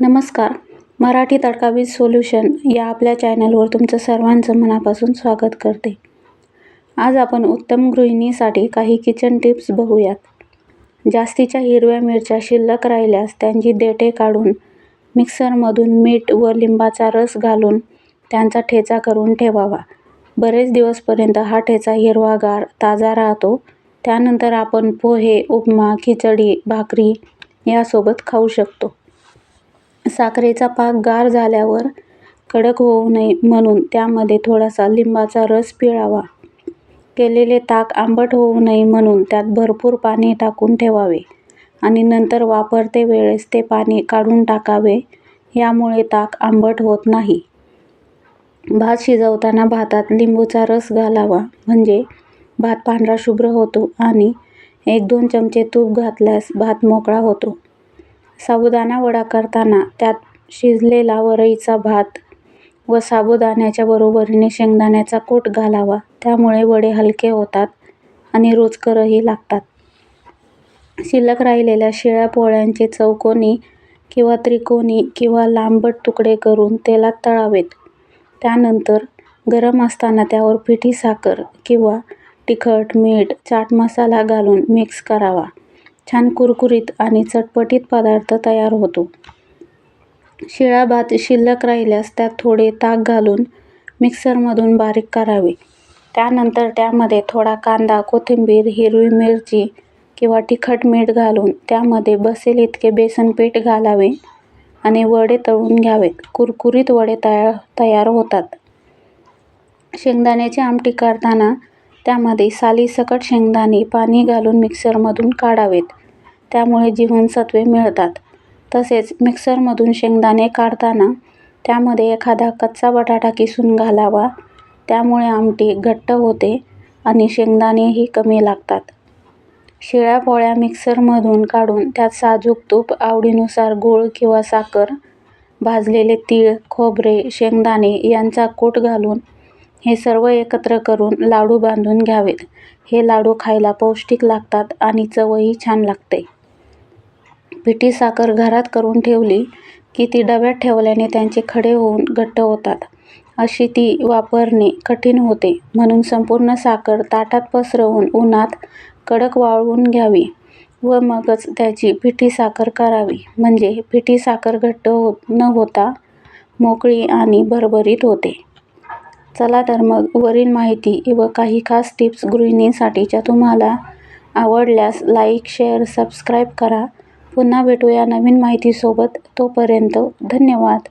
नमस्कार. मराठी तडकावीज सोल्युशन या आपल्या चॅनलवर तुमचं सर्वांचं मनापासून स्वागत करते. आज आपण उत्तम गृहिणीसाठी काही किचन टिप्स बघूयात. जास्तीच्या हिरव्या मिरच्या शिल्लक राहिल्यास त्यांची देठे काढून मिक्सरमधून मीठ व लिंबाचा रस घालून त्यांचा ठेचा करून ठेवावा. बरेच दिवसपर्यंत हा ठेचा हिरवागार ताजा राहतो. त्यानंतर आपण पोहे उपमा खिचडी भाकरी यासोबत खाऊ शकतो. साखरेचा पाक गार झाल्यावर कडक होऊ नये म्हणून त्यामध्ये थोडासा लिंबाचा रस पिळावा. केलेले ताक आंबट होऊ नये म्हणून त्यात भरपूर पाणी टाकून ठेवावे आणि नंतर वापरते वेळेस ते पाणी काढून टाकावे. यामुळे ताक आंबट होत नाही. भात शिजवताना भातात लिंबूचा रस घालावा. म्हणजे भात पांढरा शुभ्र होतो आणि एक दोन चमचे तूप घातल्यास भात मोकळा होतो. साबुदाणा वडा करताना त्यात शिजलेला वरईचा भात व साबुदाण्याच्या बरोबरीने शेंगदाण्याचा कूट घालावा. त्यामुळे वडे हलके होतात आणि रुचकरही लागतात. शिल्लक राहिलेल्या शिळ्या पोळ्यांचे चौकोनी किंवा त्रिकोणी किंवा लांबट तुकडे करून तेलात तळावेत. त्यानंतर गरम असताना त्यावर पिठी साखर किंवा तिखट मीठ चाट मसाला घालून मिक्स करावा. छान कुरकुरीत आणि चटपटीत पदार्थ तयार होतो. शिळा भात शिल्लक राहिल्यास त्यात थोडे ताक घालून मिक्सरमधून बारीक करावे. त्यानंतर त्यामध्ये थोडा कांदा कोथिंबीर हिरवी मिरची किंवा तिखट मीठ घालून त्यामध्ये बसेल इतके बेसन पीठ घालावे आणि वडे तळून घ्यावेत. कुरकुरीत वडे तयार तयार होतात. शेंगदाण्याची आमटी करताना त्यामध्ये सालीसकट शेंगदाणे पाणी घालून मिक्सरमधून काढावेत. त्यामुळे जीवनसत्त्वे मिळतात. तसेच मिक्सरमधून शेंगदाणे काढताना त्यामध्ये एखादा कच्चा बटाटा किसून घालावा. त्यामुळे आमटी घट्ट होते आणि शेंगदाणेही कमी लागतात. शिळ्या पोळ्या मिक्सरमधून काढून त्यात साजूक तूप आवडीनुसार गूळ किंवा साखर भाजलेले तीळ खोबरे शेंगदाणे यांचा कूट घालून हे सर्व एकत्र करून लाडू बांधून घ्यावेत. हे लाडू खायला पौष्टिक लागतात आणि चवही छान लागते. पिठी साखर घरात करून ठेवली की ती डब्यात ठेवल्याने त्यांचे खडे होऊन घट्ट होतात. अशी ती वापरणे कठीण होते. म्हणून संपूर्ण साखर ताटात पसरवून उन्हात कडक वाळवून घ्यावी व मगच त्याची पिठी साखर करावी. म्हणजे पिठी साखर घट्ट हो न होता मोकळी आणि भरभरीत होते. चला तर मग वरील माहिती व काही खास टिप्स गृहिणींसाठीच्या तुम्हाला आवडल्यास लाईक शेअर सबस्क्राईब करा. पुन्हा भेटूया नवीन माहितीसोबत. तोपर्यंत धन्यवाद.